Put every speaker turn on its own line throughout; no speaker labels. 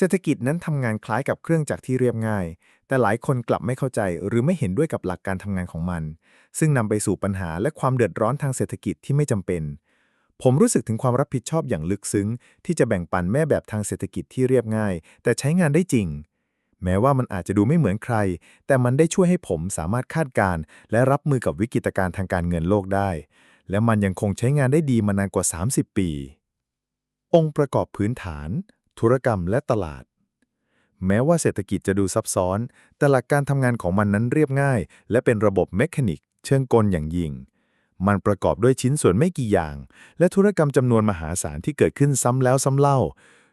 เศรษฐกิจนั้นทำงานคล้ายกับเครื่องจักรที่เรียบง่าย แต่หลายคนกลับไม่เข้าใจหรือไม่เห็นด้วยกับหลักการทำงานของมัน ซึ่งนำไปสู่ปัญหาและความเดือดร้อนทางเศรษฐกิจที่ไม่จำเป็น ผมรู้สึกถึงความรับผิดชอบอย่างลึกซึ้ง ที่จะแบ่งปันแม่แบบทางเศรษฐกิจที่เรียบง่าย แต่ใช้งานได้จริง แม้ว่ามันอาจจะดูไม่เหมือนใคร แต่มันได้ช่วยให้ผมสามารถคาดการณ์และรับมือกับวิกฤตการณ์ทางการเงินโลกได้ และมันยังคงใช้งานได้ดีมานานกว่า 30 ปี องค์ประกอบพื้นฐาน ธุรกรรมและตลาด แม้ว่าเศรษฐกิจจะดูซับซ้อน แต่หลักการทำงานของมันนั้นเรียบง่าย และเป็นระบบเมคานิก เชิงกลอย่างยิ่ง มันประกอบด้วยชิ้นส่วนไม่กี่อย่าง และธุรกรรมจำนวนมหาศาลที่เกิดขึ้นซ้ำแล้วซ้ำเล่า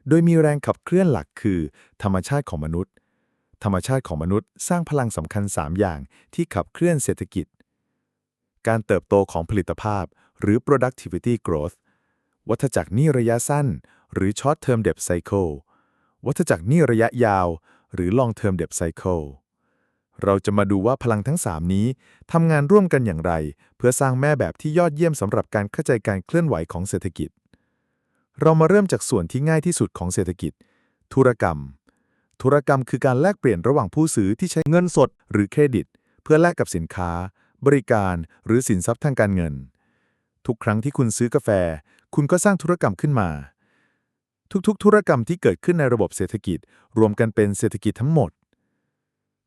โดยมีแรงขับเคลื่อนหลักคือ ธรรมชาติของมนุษย์ ธรรมชาติของมนุษย์สร้างพลังสำคัญ 3 อย่างที่ขับเคลื่อนเศรษฐกิจ การเติบโตของผลิตภาพ หรือ productivity growth วัฏจักรนี้ระยะสั้น หรือ short term debt cycle วัฏจักรนี้ระยะยาว หรือ long term debt cycle เราจะมาดูว่าพลังทั้ง 3 นี้ทำงานร่วมกันอย่างไร เพื่อสร้างแม่แบบที่ยอดเยี่ยมสำหรับการเข้าใจการเคลื่อนไหวของเศรษฐกิจ เรามาเริ่มจากส่วนที่ง่ายที่สุดของเศรษฐกิจ ธุรกรรม ธุรกรรมคือการแลกเปลี่ยนระหว่างผู้ซื้อที่ใช้เงินสด หรือเครดิต เพื่อแลกกับสินค้า บริการ หรือสินทรัพย์ทางการเงิน ทุกครั้งที่คุณซื้อกาแฟ คุณก็สร้างธุรกรรมขึ้นมา ทุกๆ ธุรกรรมที่เกิดขึ้นในระบบเศรษฐกิจ รวมกันเป็นเศรษฐกิจทั้งหมด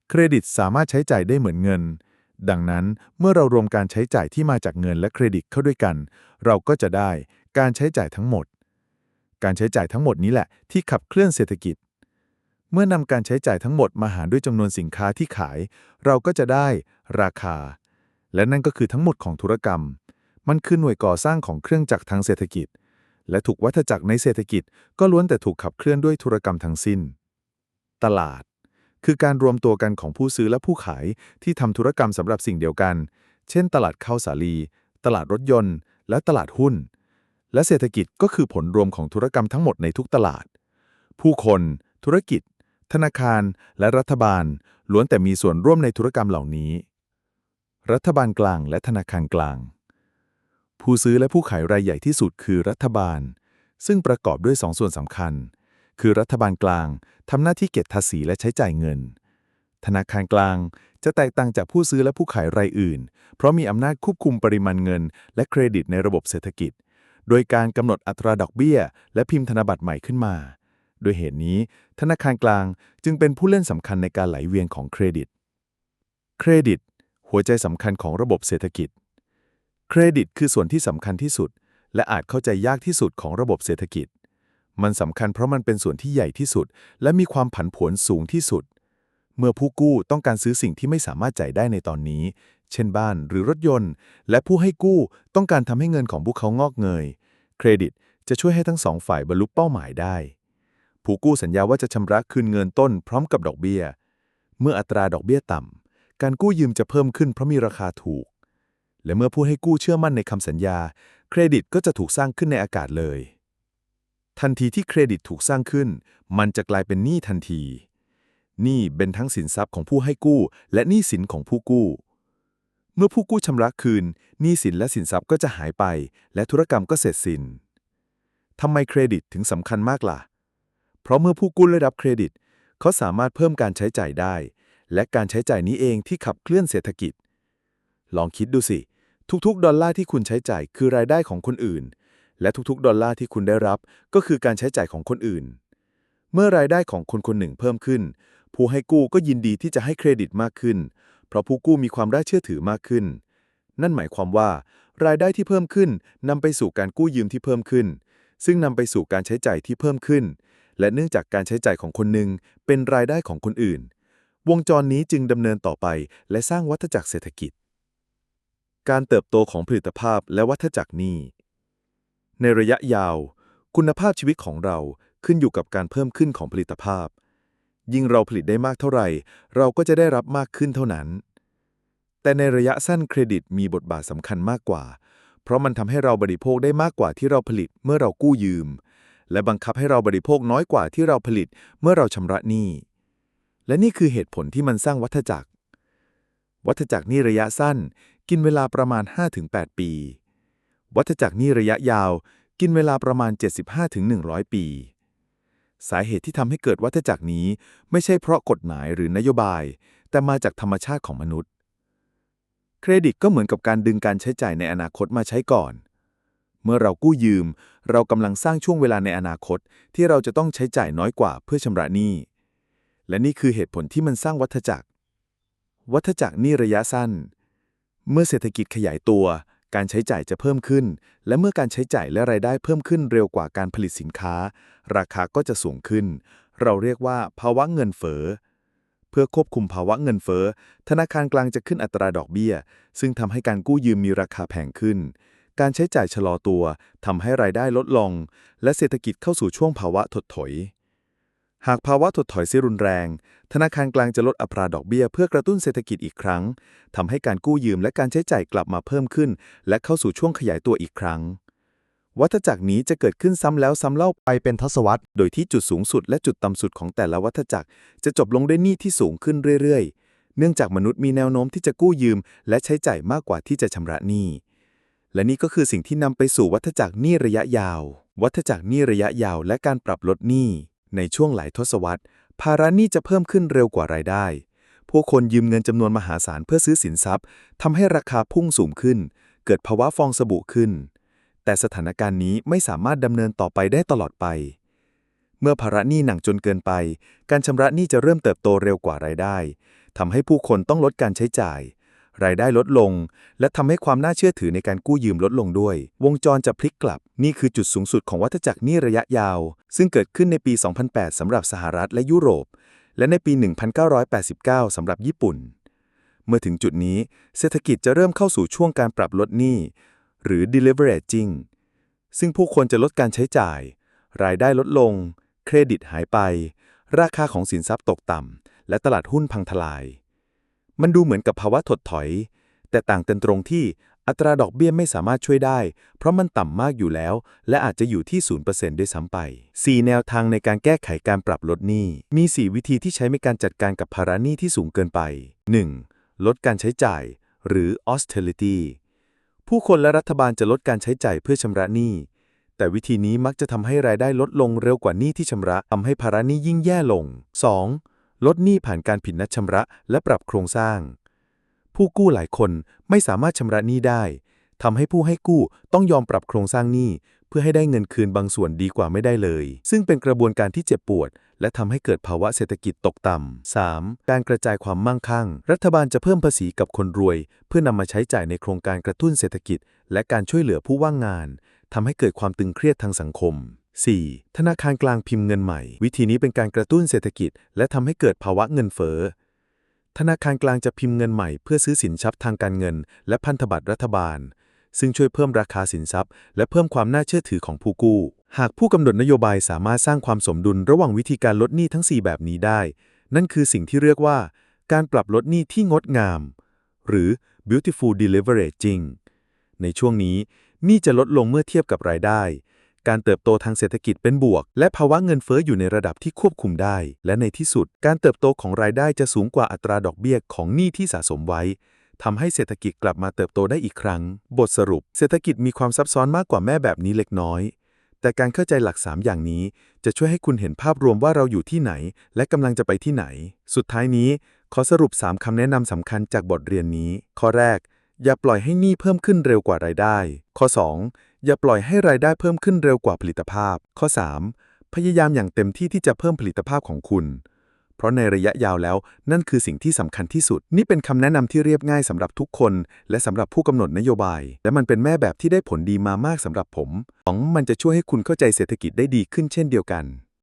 เครดิตสามารถใช้จ่ายได้เหมือนเงิน ดังนั้นเมื่อเรารวมการใช้จ่ายที่มาจากเงินและเครดิตเข้าด้วยกัน เราก็จะได้การใช้จ่ายทั้งหมด การใช้จ่ายทั้งหมดนี้แหละที่ขับเคลื่อนเศรษฐกิจ เมื่อนำการใช้จ่ายทั้งหมดมาหารด้วยจำนวนสินค้าที่ขาย เราก็จะได้ราคา และนั่นก็คือทั้งหมดของธุรกรรม มันคือหน่วยก่อสร้างของเครื่องจักรทางเศรษฐกิจ และถูกวัฏจักรในเศรษฐกิจ ก็ล้วนแต่ถูกขับเคลื่อนด้วยธุรกรรมทั้งสิ้น ตลาด คือการรวมตัวกันของผู้ซื้อและผู้ขายที่ทำธุรกรรมสำหรับสิ่งเดียวกัน เช่น ตลาดข้าวสาลี ตลาดรถยนต์ และตลาดหุ้น และเศรษฐกิจก็คือผลรวมของธุรกรรมทั้งหมดในทุกตลาด ผู้คน ธุรกิจ ธนาคาร และรัฐบาล ล้วนแต่มีส่วนร่วมในธุรกรรมเหล่านี้ รัฐบาลกลางและธนาคารกลาง ผู้ซื้อและผู้ขายรายใหญ่ที่สุดคือรัฐบาล ซึ่งประกอบด้วยสองส่วนสำคัญ คือรัฐบาลกลางทำหน้าที่เก็บภาษีและใช้จ่ายเงิน ธนาคารกลางจะแตกต่างจากผู้ซื้อและผู้ขายรายอื่น เพราะมีอำนาจควบคุมปริมาณเงิน และเครดิตในระบบเศรษฐกิจ โดยการกำหนดอัตราดอกเบี้ย และพิมพ์ธนบัตรใหม่ขึ้นมา โดยเหตุนี้ ธนาคารกลางจึงเป็นผู้เล่นสำคัญในการไหลเวียนของเครดิต เครดิต หัวใจสำคัญของระบบเศรษฐกิจ เครดิตคือส่วนที่สำคัญที่สุด และอาจเข้าใจยากที่สุดของระบบเศรษฐกิจ มันสำคัญเพราะมันเป็นส่วนที่ใหญ่ที่สุด และมีความผันผวนสูงที่สุด เมื่อผู้กู้ต้องการซื้อสิ่งที่ไม่สามารถจ่ายได้ในตอนนี้ เช่นบ้านหรือรถยนต์ และผู้ให้กู้ต้องการทำให้เงินของพวกเขางอกเงย เครดิตจะช่วยให้ทั้งสองฝ่ายบรรลุเป้าหมายได้ ผู้กู้สัญญาว่าจะชำระคืนเงินต้นพร้อมกับดอกเบี้ย เมื่ออัตราดอกเบี้ยต่ำการกู้ยืมจะเพิ่มขึ้นเพราะมีราคาถูก และเมื่อผู้ให้กู้เชื่อมั่นในคำสัญญา เครดิตก็จะถูกสร้างขึ้นในอากาศเลย ทันทีที่เครดิตถูกสร้างขึ้น มันจะกลายเป็นหนี้ทันทีหนี้เป็นทั้งสินทรัพย์ของผู้ให้กู้ และหนี้สินของผู้กู้ เมื่อผู้กู้ชำระคืนหนี้สินและสินทรัพย์ก็จะหายไป และธุรกรรมก็เสร็จสิ้นทำไมเครดิตถึงสำคัญมากล่ะ เพราะเมื่อผู้กู้ได้รับเครดิต เขาสามารถเพิ่มการใช้จ่ายได้ และการใช้จ่ายนี้เองที่ขับเคลื่อนเศรษฐกิจ ลองคิดดูสิ ทุกๆ ดอลลาร์ที่คุณใช้จ่ายคือรายได้ของคนอื่น และทุกๆ ดอลลาร์ที่คุณได้รับก็คือการใช้จ่ายของคนอื่น เมื่อรายได้ของคนคนหนึ่งเพิ่มขึ้น ผู้ให้กู้ก็ยินดีที่จะให้เครดิตมากขึ้น เพราะผู้กู้มีความน่าเชื่อถือมากขึ้น นั่นหมายความว่า รายได้ที่เพิ่มขึ้นนำไปสู่การกู้ยืมที่เพิ่มขึ้น ซึ่งนำไปสู่การใช้จ่ายที่เพิ่มขึ้น และเนื่องจากการใช้จ่ายของคนหนึ่งเป็นรายได้ของคนอื่น วงจรนี้จึงดำเนินต่อไปและสร้างวัฏจักรเศรษฐกิจ การเติบโตของผลิตภาพและวัฏจักรนี้ ในระยะยาว คุณภาพชีวิตของเราขึ้นอยู่กับการเพิ่มขึ้นของผลิตภาพ ยิ่งเราผลิตได้มากเท่าไหร่ เราก็จะได้รับมากขึ้นเท่านั้น แต่ในระยะสั้นเครดิตมีบทบาทสำคัญมากกว่า เพราะมันทำให้เราบริโภคได้มากกว่าที่เราผลิตเมื่อเรากู้ยืม และบังคับให้เราบริโภคน้อยกว่าที่เราผลิตเมื่อเราชำระหนี้และนี่คือเหตุผลที่มันสร้างวัฏจักร วัฏจักรนี้ระยะสั้น กินเวลาประมาณ 5-8 ปี วัฏจักรนี้ระยะยาว กินเวลาประมาณ 75-100 ปี
สาเหตุที่ทำให้เกิดวัฏจักรนี้ไม่ใช่เพราะกฎหมายหรือนโยบาย แต่มาจากธรรมชาติของมนุษย์ เครดิตก็เหมือนกับการดึงการใช้จ่ายในอนาคตมาใช้ก่อน เมื่อเรากู้ยืม เรากำลังสร้างช่วงเวลาในอนาคตที่เราจะต้องใช้จ่ายน้อยกว่าเพื่อชำระหนี้ และนี่คือเหตุผลที่มันสร้างวัฏจักร วัฏจักรนี้ระยะสั้น เมื่อเศรษฐกิจขยายตัว การใช้จ่ายจะเพิ่มขึ้น และเมื่อการใช้จ่ายและรายได้เพิ่มขึ้นเร็วกว่าการผลิตสินค้า ราคาก็จะสูงขึ้น เราเรียกว่าภาวะเงินเฟ้อเพื่อควบคุมภาวะเงินเฟ้อ ธนาคารกลางจะขึ้นอัตราดอกเบี้ย ซึ่งทำให้การกู้ยืมมีราคาแพงขึ้น การใช้จ่ายชะลอตัวทำให้รายได้ลดลง และเศรษฐกิจเข้าสู่ช่วงภาวะถดถอย หากภาวะถดถอยเสีรุนแรง ธนาคารกลางจะลดอัตราดอกเบี้ยเพื่อกระตุ้นเศรษฐกิจอีกครั้งทำให้การกู้ยืมและการใช้จ่ายกลับมาเพิ่มขึ้น และเข้าสู่ช่วงขยายตัวอีกครั้ง วัฏจักรนี้จะเกิดขึ้นซ้ำแล้วซ้ำเล่า
ไปเป็นทศวรรษ
โดยที่จุดสูงสุดและจุดต่ำสุดของแต่ละวัฏจักร จะจบลงด้วยหนี้ที่สูงขึ้นเรื่อยๆ เนื่องจากมนุษย์มีแนวโน้มที่จะกู้ยืม และใช้จ่ายมากกว่าที่จะชำระหนี้ และนี่ก็คือสิ่งที่นำไปสู่วัฏจักรหนี้ระยะยาว วัฏจักรหนี้ระยะยาว และการปรับลดหนี้ ในช่วงหลายทศวรรษ ภาระหนี้จะเพิ่มขึ้นเร็วกว่ารายได้ ผู้คนยืมเงินจำนวนมหาศาลเพื่อซื้อสินทรัพย์ทำให้ราคาพุ่งสูงขึ้น เกิดภาวะฟองสบู่ขึ้น แต่สถานการณ์นี้ไม่สามารถดำเนินต่อไปได้ตลอดไป เมื่อภาระหนี้หนักจนเกินไป การชำระหนี้จะเริ่มเติบโตเร็วกว่ารายได้ทำให้ผู้คนต้องลดการใช้จ่าย รายได้ลดลง และทำให้ความน่าเชื่อถือในการกู้ยืมลดลงด้วย วงจรจะพลิกกลับ นี่คือจุดสูงสุดของวัฏจักรหนี้ระยะยาว ซึ่งเกิดขึ้นในปี 2008 สำหรับสหรัฐและยุโรป และในปี 1989 สำหรับญี่ปุ่น เมื่อถึงจุดนี้เศรษฐกิจจะเริ่มเข้าสู่ช่วงการปรับลดหนี้ หรือ deleveraging ซึ่งผู้คนจะลดการใช้จ่าย รายได้ลดลง เครดิตหายไป ราคาของสินทรัพย์ตกต่ำ และตลาดหุ้นพังทลาย มันดูเหมือนกับภาวะถดถอย แต่ต่างกันตรงที่ อัตราดอกเบี้ยไม่สามารถช่วยได้ เพราะมันต่ำมากอยู่แล้ว และอาจจะอยู่ที่ 0%ด้วยซ้ำไป 4 แนวทางในการแก้ไขการปรับลดหนี้ มี 4 วิธีที่ใช้ในการจัดการกับภาระหนี้ที่สูงเกินไป 1. ลดการใช้จ่าย หรือ austerity ผู้คนและรัฐบาลจะลดการใช้จ่ายเพื่อชำระหนี้ แต่วิธีนี้มักจะทำให้รายได้ลดลงเร็วกว่าหนี้ที่ชำระทำให้ภาระหนี้ยิ่งแย่ลง 2. ลดหนี้ผ่านการผิดนัดชำระและปรับโครงสร้าง ผู้กู้หลายคนไม่สามารถชำระหนี้ได้ทำให้ผู้ให้กู้ต้องยอมปรับโครงสร้างหนี้เพื่อให้ได้เงินคืนบางส่วนดีกว่าไม่ได้เลย ซึ่งเป็นกระบวนการที่เจ็บปวด และทำให้เกิดภาวะเศรษฐกิจตกต่ำ 3. การกระจายความมั่งคั่ง รัฐบาลจะเพิ่มภาษีกับคนรวย เพื่อนำมาใช้จ่ายในโครงการกระตุ้นเศรษฐกิจ และการช่วยเหลือผู้ว่างงานทำให้เกิดความตึงเครียดทางสังคม 4. ธนาคารกลางพิมพ์เงินใหม่ วิธีนี้เป็นการกระตุ้นเศรษฐกิจ และทำให้เกิดภาวะเงินเฟ้อ ธนาคารกลางจะพิมพ์เงินใหม่เพื่อซื้อสินทรัพย์ทางการเงิน และพันธบัตรรัฐบาล ซึ่งช่วยเพิ่มราคาสินทรัพย์ และเพิ่มความน่าเชื่อถือของผู้กู้ หากผู้กำหนดนโยบายสามารถสร้างความสมดุลระหว่างวิธีการลดหนี้ทั้ง 4 แบบนี้ได้ นั่นคือสิ่งที่เรียกว่า การปรับลดหนี้ที่งดงาม หรือ beautiful deleveraging ในช่วงนี้หนี้จะลดลงเมื่อเทียบกับรายได้ การเติบโตทางเศรษฐกิจเป็นบวก และภาวะเงินเฟ้ออยู่ในระดับที่ควบคุมได้ และในที่สุด การเติบโตของรายได้จะสูงกว่าอัตราดอกเบี้ยของหนี้ที่สะสมไว้ทำให้เศรษฐกิจกลับมาเติบโตได้อีกครั้ง บทสรุป เศรษฐกิจมีความซับซ้อนมากกว่าแม่แบบนี้เล็กน้อย แต่การเข้าใจหลัก 3 อย่างนี้ จะช่วยให้คุณเห็นภาพรวมว่าเราอยู่ที่ไหน และกำลังจะไปที่ไหน สุดท้ายนี้ ขอสรุป 3คำแนะนำสำคัญจากบทเรียนนี้ ข้อแรก อย่าปล่อยให้หนี้เพิ่มขึ้นเร็วกว่ารายได้ ข้อ 2 อย่าปล่อยให้รายได้เพิ่มขึ้นเร็วกว่าผลิตภาพ ข้อ 3 พยายามอย่างเต็มที่ที่จะเพิ่มผลิตภาพของคุณ เพราะในระยะยาวแล้วนั่นคือสิ่งที่สำคัญที่สุด นี่เป็นคำแนะนำที่เรียบง่ายสำหรับทุกคน และสำหรับผู้กำหนดนโยบาย และมันเป็นแม่แบบที่ได้ผลดีมามากสำหรับผมสองมันจะช่วยให้คุณเข้าใจเศรษฐกิจได้ดีขึ้นเช่นเดียวกัน